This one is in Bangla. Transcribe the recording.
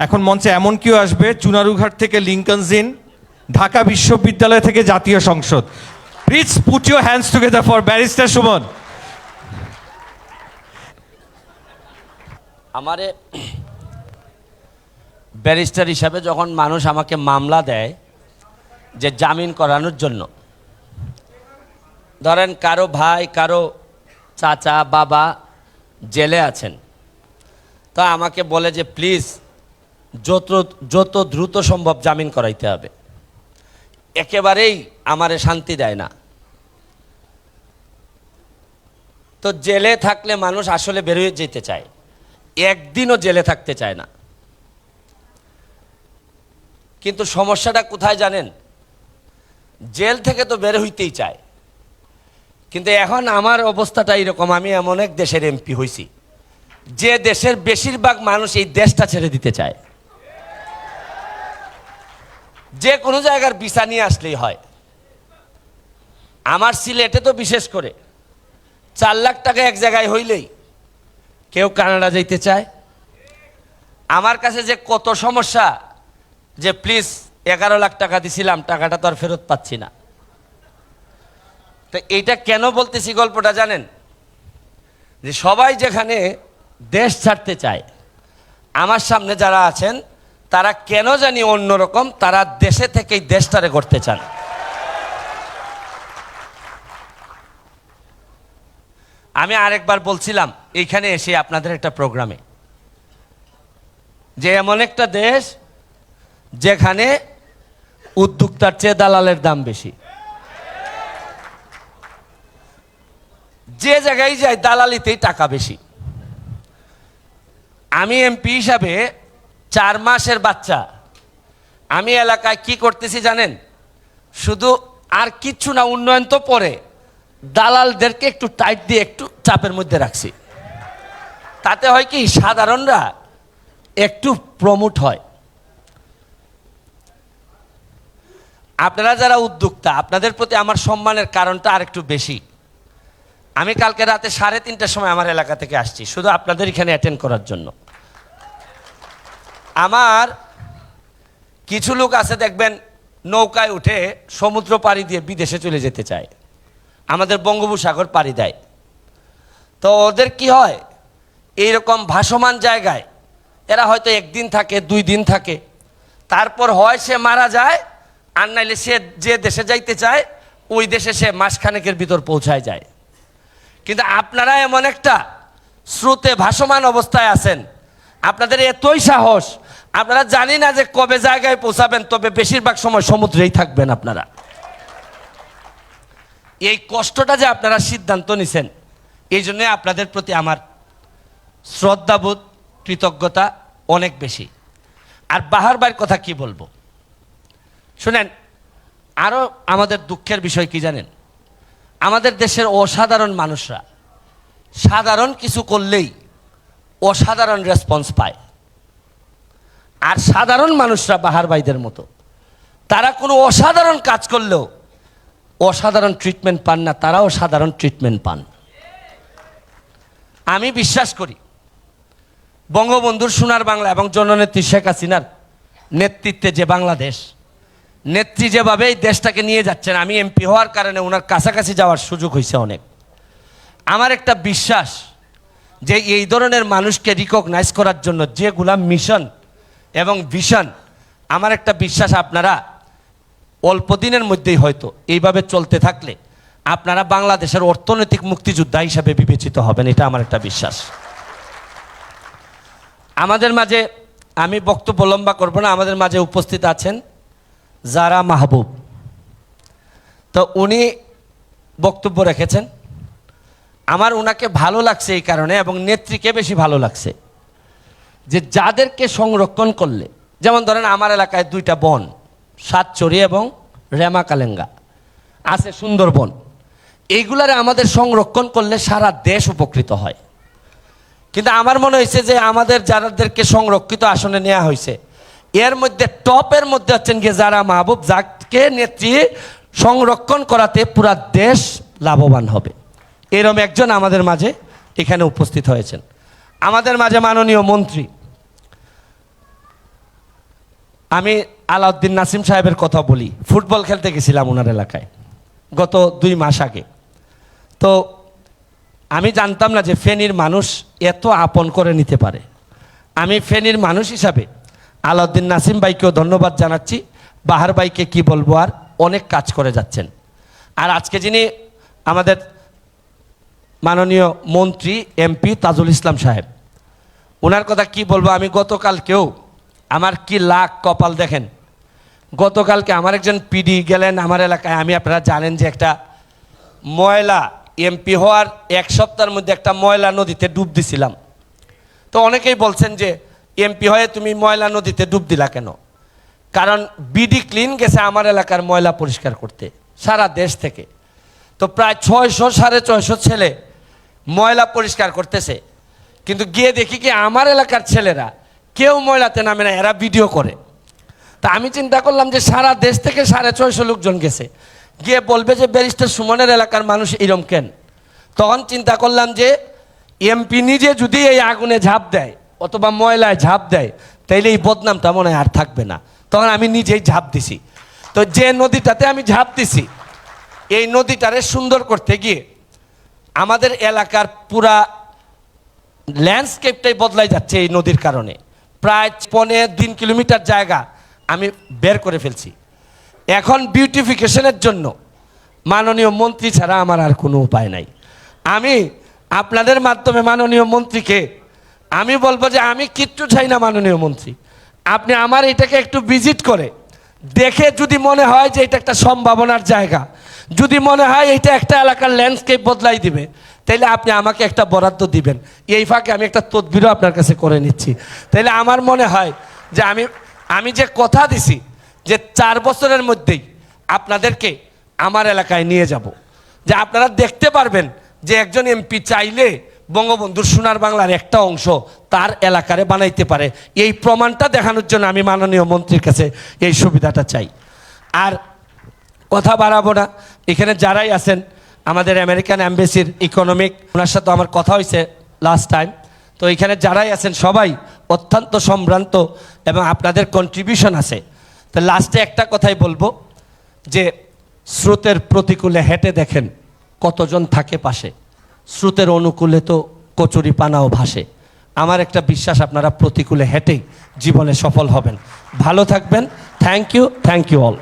এখন মঞ্চে এমন কেউ আসবে, চুনারুঘাট থেকে লিঙ্কনস ইন ঢাকা বিশ্ববিদ্যালয় থেকে জাতীয় সংসদ। Please put your hands together for barrister Suman. আমারে ব্যারিস্টার হিসাবে যখন মানুষ আমাকে মামলা দেয় যে জামিন করানোর জন্য, ধরেন কারও ভাই, কারও চাচা, বাবা জেলে আছেন, তা আমাকে বলে যে প্লিজ যত যত দ্রুত সম্ভব জামিন করাইতে হবে। একেবারেই আমারে শান্তি দেয় না। তো জেলে থাকলে মানুষ আসলে বেরোয় যেতে চায়। একদিনও জেলে থাকতে চায় না। কিন্তু সমস্যাটা কোথায় জানেন? জেল থেকে তো বের হইতেই চায়। কিন্তু এখন আমার অবস্থাটা এরকম, আমি এমন এক দেশের এমপি হয়েছি যে দেশের বেশিরভাগ মানুষ এই দেশটা ছেড়ে দিতে চায়। যে কোনো জায়গার ভিসা নিয়ে আসলেই হয়। আমার সিলেটে তো বিশেষ করে। চার লাখ টাকা এক জায়গায় হইলেই কেউ কানাডা যাইতে চায়। আমার কাছে যে কত সমস্যা যে প্লিজ এগারো লাখ টাকা দিছিলাম, টাকাটা তো আর ফেরত পাচ্ছি না। তো এইটা কেন বলতেছি গল্পটা জানেন? যে সবাই যেখানে দেশ ছাড়তে চায়, আমার সামনে যারা আছেন তারা কেন জানি অন্যরকম? তারা দেশে থেকেই দেশটারে করতে চান। আমি আরেকবার বলছিলাম, এইখানে এসে আপনাদের একটা প্রোগ্রামে। যে এমন একটা দেশ যেখানে উদ্যোক্তার চেয়ে দালালের দাম বেশি। যে জায়গায় যায়, দালালিতেই টাকা বেশি। আমি এমপি হিসাবে চার মাসের বাচ্চা। আমি এলাকায় কি করতেছি জানেন? শুধু আর কিচ্ছু না, উন্নয়ন তো পরে। দালালদেরকে একটু টাইট দিয়ে একটু চাপের মধ্যে রাখছি। তাতে হয় কি, সাধারণরা একটু প্রমোট হয়। আপনারা যারা উদ্যোক্তা, আপনাদের প্রতি আমার সম্মানের কারণটা আর একটু বেশি। আমি কালকে রাতে সাড়ে তিনটার সময় আমার এলাকা থেকে আসছি, শুধু আপনাদের এখানে অ্যাটেন্ড করার জন্য। আমার কিছু লোক আছে, দেখবেন, নৌকায় উঠে সমুদ্র পাড়ি দিয়ে বিদেশে চলে যেতে চায়। আমাদের বঙ্গোপসাগর পাড়ি দেয়। তো ওদের কি হয়? এইরকম ভাসমান জায়গায় এরা হয়তো একদিন থাকে, দুই দিন থাকে। তারপর হয় সে মারা যায়, আর নাইলে সে যে দেশে যাইতে চায়, ওই দেশে সে মাসখানেকের ভিতর পৌঁছায় যায়। কিন্তু আপনারা এমন একটা স্রোতে ভাসমান অবস্থায় আছেন আপনাদের এতই সাহস। আপনারা জানি না যে কবে জায়গায় পৌঁছাবেন, তবে বেশিরভাগ সময় সমুদ্রেই থাকবেন আপনারা। এই কষ্টটা যে আপনারা সিদ্ধান্ত নিছেন, এই জন্য আপনাদের প্রতি আমার শ্রদ্ধাবোধ, কৃতজ্ঞতা অনেক বেশি। আর বাহার বাইর কথা কি বলব? শুনেন আরও আমাদের দুঃখের বিষয় কি জানেন? আমাদের দেশের অসাধারণ মানুষরা, সাধারণ কিছু করলেই অসাধারণ রেসপন্স পায়। আর সাধারণ মানুষরা বাহার ভাইদের মতো। তারা কোনো অসাধারণ কাজ করলেও অসাধারণ ট্রিটমেন্ট পান না, তারাও সাধারণ ট্রিটমেন্ট পান। আমি বিশ্বাস করি, বঙ্গবন্ধুর সোনার বাংলা এবং জননেত্রী শেখ হাসিনার নেতৃত্বে যে বাংলাদেশ, নেত্রী যেভাবে এই দেশটাকে নিয়ে যাচ্ছেন, আমি এমপি হওয়ার কারণে ওনার কাছাকাছি যাওয়ার সুযোগ হয়েছে অনেক। আমার একটা বিশ্বাস যে এই ধরনের মানুষকে রিকগনাইজ করার জন্য যেগুলা মিশন এবং ভিশন আমার একটা বিশ্বাস আপনারা অল্প দিনের মধ্যেই হয়তো এইভাবে চলতে থাকলে আপনারা বাংলাদেশের অর্থনৈতিক মুক্তিযোদ্ধা হিসাবে বিবেচিত হবেন, এটা আমার একটা বিশ্বাস। আমাদের মাঝে, আমি বক্তব্য লম্বা করব না, আমাদের মাঝে উপস্থিত আছেন জারা মাহবুব। তো উনি বক্তব্য রেখেছেন আমার ওনাকে ভালো লাগছে এই কারণে এবং নেত্রীকে বেশি ভালো লাগছে। যে যাদেরকে সংরক্ষণ করলে, যেমন ধরেন আমার এলাকায় দুইটা বন সাতচরি এবং রেমা কালেঙ্গা, আছে সুন্দরবন এইগুলারে আমাদের সংরক্ষণ করলে সারা দেশ উপকৃত হয়। কিন্তু আমার মনে হয়েছে যে আমাদের যাদেরকে সংরক্ষিত আসনে নেওয়া হয়েছে, এর মধ্যে টপের মধ্যে হচ্ছেন গিয়ে যারা মাহবুব, যাকে নেত্রী সংরক্ষণ করাতে পুরা দেশ লাভবান হবে। এরম একজন আমাদের মাঝে এখানে উপস্থিত হয়েছেন। আমাদের মাঝে মাননীয় মন্ত্রী। আমি আলাউদ্দিন নাসিম সাহেবের কথা বলি। ফুটবল খেলতে গেছিলাম ওনার এলাকায় গত দুই মাস আগে। তো আমি জানতাম না যে ফেনীর মানুষ এত আপন করে নিতে পারে। আমি ফেনীর মানুষ হিসাবে আলাউদ্দিন নাসিম ভাইকেও ধন্যবাদ জানাচ্ছি। বাহার ভাইকে কি বলব আর অনেক কাজ করে যাচ্ছেন। আর আজকে যিনি আমাদের মাননীয় মন্ত্রী, এমপি তাজুল ইসলাম সাহেব। ওনার কথা কি বলব? আমি গতকালকেও আমার কি লাখ কপাল দেখেন। গতকালকে আমার একজন পিডি গেলেন আমার এলাকায়। আমি আপনারা জানেন যে একটা ময়লা এমপি হওয়ার এক সপ্তাহের মধ্যে একটা ময়লা নদীতে ডুব দিছিলাম। তো অনেকেই বলছেন যে, এমপি হয়ে তুমি ময়লা নদীতে ডুব দিলা কেন? কারণ বিডি ক্লিন গেছে আমার এলাকার ময়লা পরিষ্কার করতে, সারা দেশ থেকে। তো প্রায় ছয়শো সাড়ে ছয়শো ছেলে ময়লা পরিষ্কার করতেছে। কিন্তু গিয়ে দেখি কি আমার এলাকার ছেলেরা কেউ ময়লাতে নামে না, এরা ভিডিও করে। তা আমি চিন্তা করলাম যে সারা দেশ থেকে সাড়ে ছয়শো লোকজন গেছে। গিয়ে বলবে যে ব্যারিস্টার সুমনের এলাকার মানুষ এরম কেন? তখন চিন্তা করলাম যে এমপি নিজে যদি এই আগুনে ঝাঁপ দেয় অথবা ময়লায় ঝাঁপ দেয়, তাইলে এই বদনামটা মনে হয় আর থাকবে না। তখন আমি নিজেই ঝাঁপ দিছি। তো যে নদীটাতে আমি ঝাঁপ দিছি, এই নদীটারে সুন্দর করতে গিয়ে আমাদের এলাকার পুরা ল্যান্ডস্কেপটাই বদলাই যাচ্ছে এই নদীর কারণে। প্রায় পনে তিন কিলোমিটার জায়গা আমি বের করে ফেলছি। এখন বিউটিফিকেশনের জন্য মাননীয় মন্ত্রী ছাড়া আমার আর কোনো উপায় নাই। আমি আপনাদের মাধ্যমে মাননীয় মন্ত্রীকে আমি বলব যে আমি কিচ্ছু চাই না মাননীয় মন্ত্রী। আপনি আমার এটাকে একটু ভিজিট করে দেখে যদি মনে হয় যে এটা একটা সম্ভাবনার জায়গা যদি মনে হয় এটা একটা এলাকার ল্যান্ডস্কেপ বদলাই দিবে, তাইলে আপনি আমাকে একটা বরাদ্দ দিবেন। এই ফাঁকে আমি একটা তদবিরও আপনার কাছে করে নিচ্ছি। তাইলে আমার মনে হয় যে আমি আমি যে কথা দিছি, যে চার বছরের মধ্যেই আপনাদেরকে আমার এলাকায় নিয়ে যাব। যে আপনারা দেখতে পারবেন যে একজন এমপি চাইলে বঙ্গবন্ধুর সোনার বাংলার একটা অংশ তার এলাকারে বানাইতে পারে। এই প্রমাণটা দেখানোর জন্য আমি মাননীয় মন্ত্রীর কাছে এই সুবিধাটা চাই। আর কথা বাড়াবো না। এখানে যারাই আছেন, আমাদের আমেরিকান অ্যাম্বাসির ইকোনমিক ওনার সাথে আমার কথা হয়েছে লাস্ট টাইম তো এখানে যারাই আছেন, সবাই অত্যন্ত সম্ভ্রান্ত এবং আপনাদের কন্ট্রিবিউশন আছে। তো লাস্টে একটা কথাই বলব, যে স্রোতের প্রতিকূলে হেঁটে দেখেন কতজন থাকে পাশে। স্রোতের অনুকূলে তো কচুরি পানাও ভাসে। আমার একটা বিশ্বাস, আপনারা প্রতিকূলে হেঁটেই জীবনে সফল হবেন। ভালো থাকবেন। Thank you thank you all